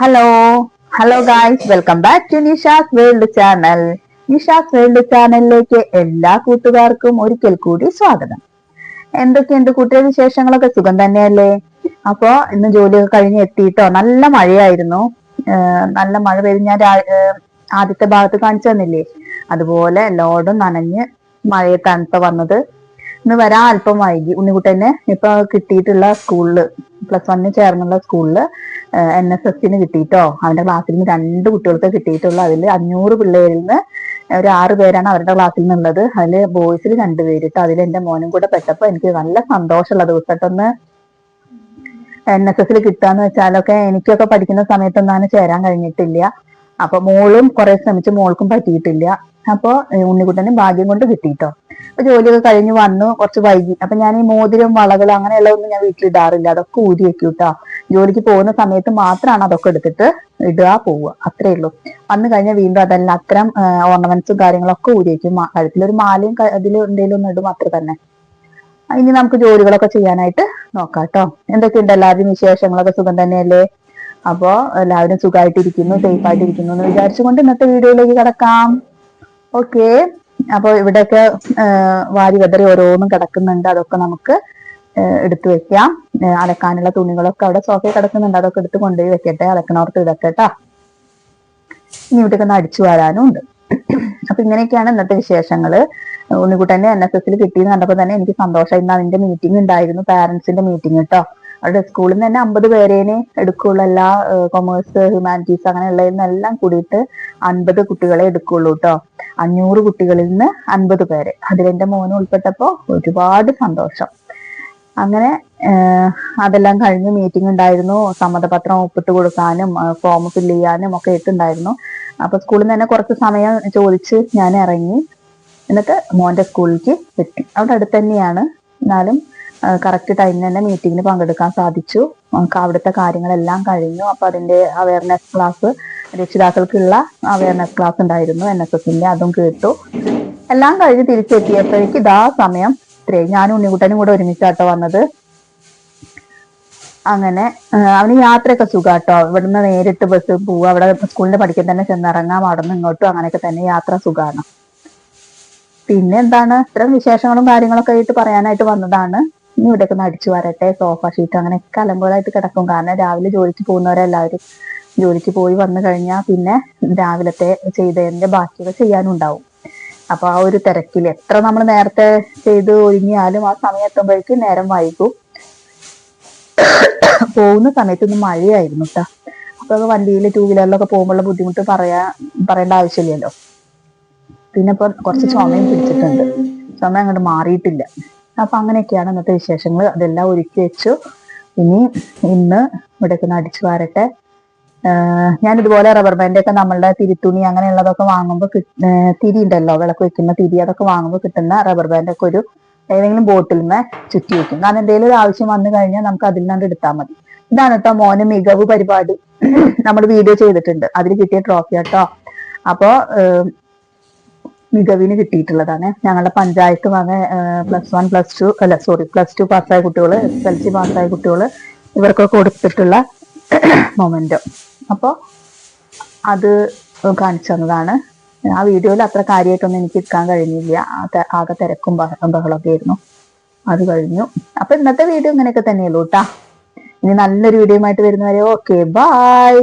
Hello hello guys welcome back to Nisha's world channel Nisha's world ചാനലിലേക്ക് എല്ലാ കൂട്ടുകാർക്കും ഒരിക്കൽ കൂടി സ്വാഗതം. എന്തൊക്കെയുണ്ട് കൂട്ടിയ വിശേഷങ്ങളൊക്കെ? സുഖം തന്നെയല്ലേ? അപ്പോ ഇന്ന് ജോലിയൊക്കെ കഴിഞ്ഞ് എത്തിയിട്ടോ? നല്ല മഴയായിരുന്നു. നല്ല മഴ പെയ്ത് ഞാൻ ആദ്യത്തെ ഭാഗത്ത് കാണിച്ചു തന്നില്ലേ? അതുപോലെ ലോഡും നനഞ്ഞ് മഴയത്താണ് ഇപ്പൊ വന്നത് ഇന്ന് വരാൻ അല്പം വൈകി. ഉണ്ണിക്കുട്ടനെ ഇപ്പൊ കിട്ടിയിട്ടുള്ള സ്കൂളിൽ പ്ലസ് വണ്ണിന് ചേർന്നുള്ള സ്കൂളിൽ എൻ എസ് എസിന് കിട്ടിയിട്ടോ? അവന്റെ ക്ലാസ്സിൽ നിന്ന് രണ്ട് കുട്ടികൾക്ക് കിട്ടിയിട്ടുള്ള അതിൽ അഞ്ഞൂറ് പിള്ളേരിൽ നിന്ന് ഒരു ആറ് പേരാണ് അവരുടെ ക്ലാസ്സിൽ നിന്നുള്ളത്. അതിൽ ബോയ്സിൽ രണ്ടുപേര് കേട്ടോ അതിൽ എന്റെ മോനും കൂടെ പെട്ടപ്പോ എനിക്ക് നല്ല സന്തോഷമുള്ള ദിവസമായിട്ടൊന്ന് എൻ എസ് എസിൽ കിട്ടാന്ന് വെച്ചാലൊക്കെ എനിക്കൊക്കെ പഠിക്കുന്ന സമയത്തൊന്നും അങ്ങനെ ചേരാൻ കഴിഞ്ഞിട്ടില്ല. അപ്പൊ മോളും കുറെ ശ്രമിച്ചു മോൾക്കും പറ്റിയിട്ടില്ല. അപ്പൊ ഉണ്ണിക്കുട്ടനും ഭാഗ്യം കൊണ്ട് കിട്ടിയിട്ടോ? ജോലിയൊക്കെ കഴിഞ്ഞ് വന്നു കുറച്ച് വൈകി. അപ്പൊ ഞാൻ ഈ മോതിരം വളകൾ അങ്ങനെയുള്ളതൊന്നും ഞാൻ വീട്ടിൽ ഇടാറില്ല അതൊക്കെ ഊരി വെക്കും കേട്ടോ ജോലിക്ക് പോകുന്ന സമയത്ത് മാത്രമാണ് അതൊക്കെ എടുത്തിട്ട് ഇടുക പോവുക. അത്രേ ഉള്ളൂ. വന്നു കഴിഞ്ഞാൽ വീണ്ടും അതെല്ലാം അത്തരം ഓർണമെന്റ്സും കാര്യങ്ങളൊക്കെ ഊരി വെക്കും കഴുത്തിലൊരു മാലയും അതിൽ എന്തെങ്കിലും ഒന്നും ഇടും അത്ര തന്നെ. ഇനി നമുക്ക് ജോലികളൊക്കെ ചെയ്യാനായിട്ട് നോക്കാം കേട്ടോ എന്തൊക്കെയുണ്ട് എല്ലാവരും വിശേഷങ്ങളൊക്കെ? സുഖം തന്നെയല്ലേ? അപ്പോ എല്ലാവരും സുഖമായിട്ടിരിക്കുന്നു സേഫ് ആയിട്ടിരിക്കുന്നു എന്ന് വിചാരിച്ചുകൊണ്ട് ഇന്നത്തെ വീഡിയോയിലേക്ക് കിടക്കാം. ഓക്കെ അപ്പൊ ഇവിടെയൊക്കെ വാരി വെതറി ഓരോന്നും കിടക്കുന്നുണ്ട്. അതൊക്കെ നമുക്ക് എടുത്തു വെക്കാം. അലക്കാനുള്ള തുണികളൊക്കെ അവിടെ സോഫയിൽ കിടക്കുന്നുണ്ട്. അതൊക്കെ എടുത്ത് കൊണ്ടുപോയി വെക്കട്ടെ. അലക്കണോർത്ത് ഇതൊക്കെ ഇനി ഇവിടേക്ക് ഒന്ന് അടിച്ചു വരാനും ഉണ്ട് അപ്പൊ ഇങ്ങനെയൊക്കെയാണ് ഇന്നത്തെ വിശേഷങ്ങൾ. ഉണ്ണിക്കുട്ടന്റെ എൻ എസ് എസിൽ കിട്ടിയെന്ന് കണ്ടപ്പോൾ തന്നെ എനിക്ക് സന്തോഷം. ഇന്ന് അതിന്റെ മീറ്റിംഗ് ഉണ്ടായിരുന്നു. പാരന്റ്സിന്റെ മീറ്റിംഗ് കേട്ടോ അവിടെ സ്കൂളിൽ നിന്ന് തന്നെ അമ്പത് പേരേനെ എടുക്കുള്ളൂ. എല്ലാ കൊമേഴ്സ് ഹ്യൂമാനിറ്റീസ് അങ്ങനെയുള്ളതിനെല്ലാം കൂടിയിട്ട് അൻപത് കുട്ടികളെ എടുക്കുള്ളൂ കേട്ടോ അഞ്ഞൂറ് കുട്ടികളിൽ നിന്ന് അൻപത് പേരെ. അതിലെന്റെ മോനും ഉൾപ്പെട്ടപ്പോ ഒരുപാട് സന്തോഷം. അങ്ങനെ അതെല്ലാം കഴിഞ്ഞ് മീറ്റിംഗ് ഉണ്ടായിരുന്നു. സമ്മതപത്രം ഒപ്പിട്ട് കൊടുക്കാനും ഫോം ഫില്ല് ചെയ്യാനും ഒക്കെ ഇട്ടുണ്ടായിരുന്നു അപ്പൊ സ്കൂളിൽ നിന്ന് തന്നെ കുറച്ച് സമയം ചോദിച്ച് ഞാൻ ഇറങ്ങി. എന്നിട്ട് മോന്റെ സ്കൂളിലേക്ക് എത്തി. അവിടെ അടുത്ത് തന്നെയാണ്. എന്നാലും കറക്റ്റ് ടൈമിന് തന്നെ മീറ്റിങ്ങിന് പങ്കെടുക്കാൻ സാധിച്ചു. നമുക്ക് അവിടുത്തെ കാര്യങ്ങളെല്ലാം കഴിഞ്ഞു. അപ്പൊ അതിന്റെ അവയർനെസ് ക്ലാസ് രക്ഷിതാക്കൾക്കുള്ള അവയർനെസ് ക്ലാസ് ഉണ്ടായിരുന്നു എൻ എസ് എസിന്റെ അതും കേട്ടു. എല്ലാം കഴിഞ്ഞ് തിരിച്ചെത്തിയപ്പോഴേക്ക് ഇതാ സമയം. ഇത്രേ. ഞാനും ഉണ്ണിക്കുട്ടനും കൂടെ ഒരുമിച്ചാട്ടോ വന്നത്. അങ്ങനെ അവന് യാത്രയൊക്കെ സുഖാട്ടോ. ഇവിടുന്ന് നേരിട്ട് ബസ് പോവുക. അവിടെ സ്കൂളിന്റെ പഠിക്കാൻ തന്നെ ചെന്നിറങ്ങാം. അവിടെ നിന്ന് ഇങ്ങോട്ടും അങ്ങനെയൊക്കെ തന്നെ യാത്ര സുഖാണ്. പിന്നെ എന്താണ്? ഇത്തരം വിശേഷങ്ങളും കാര്യങ്ങളൊക്കെ ആയിട്ട് പറയാനായിട്ട് വന്നതാണ്. ഇനി ഇവിടെയൊക്കെ ഒന്ന് അടിച്ചു വരട്ടെ സോഫ ഷീറ്റ് അങ്ങനെയൊക്കെ അലമ്പുകളായിട്ട് കിടക്കും. കാരണം രാവിലെ ജോലിക്ക് പോകുന്നവരെല്ലാവരും ജോലിക്ക് പോയി വന്നു കഴിഞ്ഞാൽ പിന്നെ രാവിലത്തെ ചെയ്തതിന്റെ ബാക്കിയൊക്കെ ചെയ്യാനും ഉണ്ടാവും അപ്പൊ ആ ഒരു തിരക്കിൽ എത്ര നമ്മൾ നേരത്തെ ചെയ്ത് ഒരുങ്ങിയാലും ആ സമയം എത്തുമ്പോഴേക്കും നേരം വൈകും. പോകുന്ന സമയത്തൊന്നും മഴയായിരുന്നു കേട്ടോ അപ്പൊ വണ്ടിയിൽ ടൂ വീലറിലൊക്കെ പോകുമ്പോഴുള്ള ബുദ്ധിമുട്ട് പറയാ പറയേണ്ട ആവശ്യമില്ലല്ലോ. പിന്നെ ഇപ്പൊ കുറച്ച് ചുമയും പിടിച്ചിട്ടുണ്ട്. ചുമ അങ്ങോട്ട് മാറിയിട്ടില്ല. അപ്പൊ അങ്ങനെയൊക്കെയാണ് ഇന്നത്തെ വിശേഷങ്ങൾ അതെല്ലാം ഒരുക്കി വെച്ചു. ഇനി ഇന്ന് ഇവിടേക്ക് അടിച്ചു വാരട്ടെ. ഞാനിതുപോലെ റബ്ബർ ബാൻഡ് ഒക്കെ നമ്മളുടെ തിരിത്തുണി അങ്ങനെയുള്ളതൊക്കെ വാങ്ങുമ്പോൾ തിരി ഉണ്ടല്ലോ വിളക്ക് വെക്കുന്ന തിരി അതൊക്കെ വാങ്ങുമ്പോൾ കിട്ടുന്ന റബ്ബർ ബാൻഡ് ഒക്കെ ഒരു ഏതെങ്കിലും ബോട്ടിൽമേ ചുറ്റി വെക്കും കാരണം എന്തെങ്കിലും ഒരു ആവശ്യം വന്നു കഴിഞ്ഞാൽ നമുക്ക് അതിൽ നിന്ന് എടുത്താൽ മതി. ഇതാണ് കേട്ടോ മോനെ മികവ് പരിപാടി. നമ്മൾ വീഡിയോ ചെയ്തിട്ടുണ്ട്. അതിൽ കിട്ടിയ ട്രോഫി കേട്ടോ അപ്പോ ഏഹ്, മികവിന് കിട്ടിയിട്ടുള്ളതാണ്. ഞങ്ങളുടെ പഞ്ചായത്ത് വക പ്ലസ് വൺ പ്ലസ് ടു അല്ല സോറി പ്ലസ് ടു പാസ്സായ കുട്ടികൾ എസ് എൽ സി പാസ്സായ കുട്ടികൾ ഇവർക്കൊക്കെ കൊടുത്തിട്ടുള്ള മൊമെന്റ് അപ്പോൾ അത് കാണിച്ചു തന്നതാണ്. ആ വീഡിയോയിൽ അത്ര കാര്യമായിട്ടൊന്നും എനിക്ക് എടുക്കാൻ കഴിഞ്ഞില്ല. ആകെ തിരക്കും ബഹ- ബഹളമൊക്കെ ആയിരുന്നു. അത് കഴിഞ്ഞു. അപ്പൊ ഇന്നത്തെ വീഡിയോ ഇങ്ങനെയൊക്കെ തന്നെയുള്ളൂ കേട്ടാ ഇനി നല്ലൊരു വീഡിയോ ആയിട്ട് വരുന്നവരെ ഓക്കെ ബൈ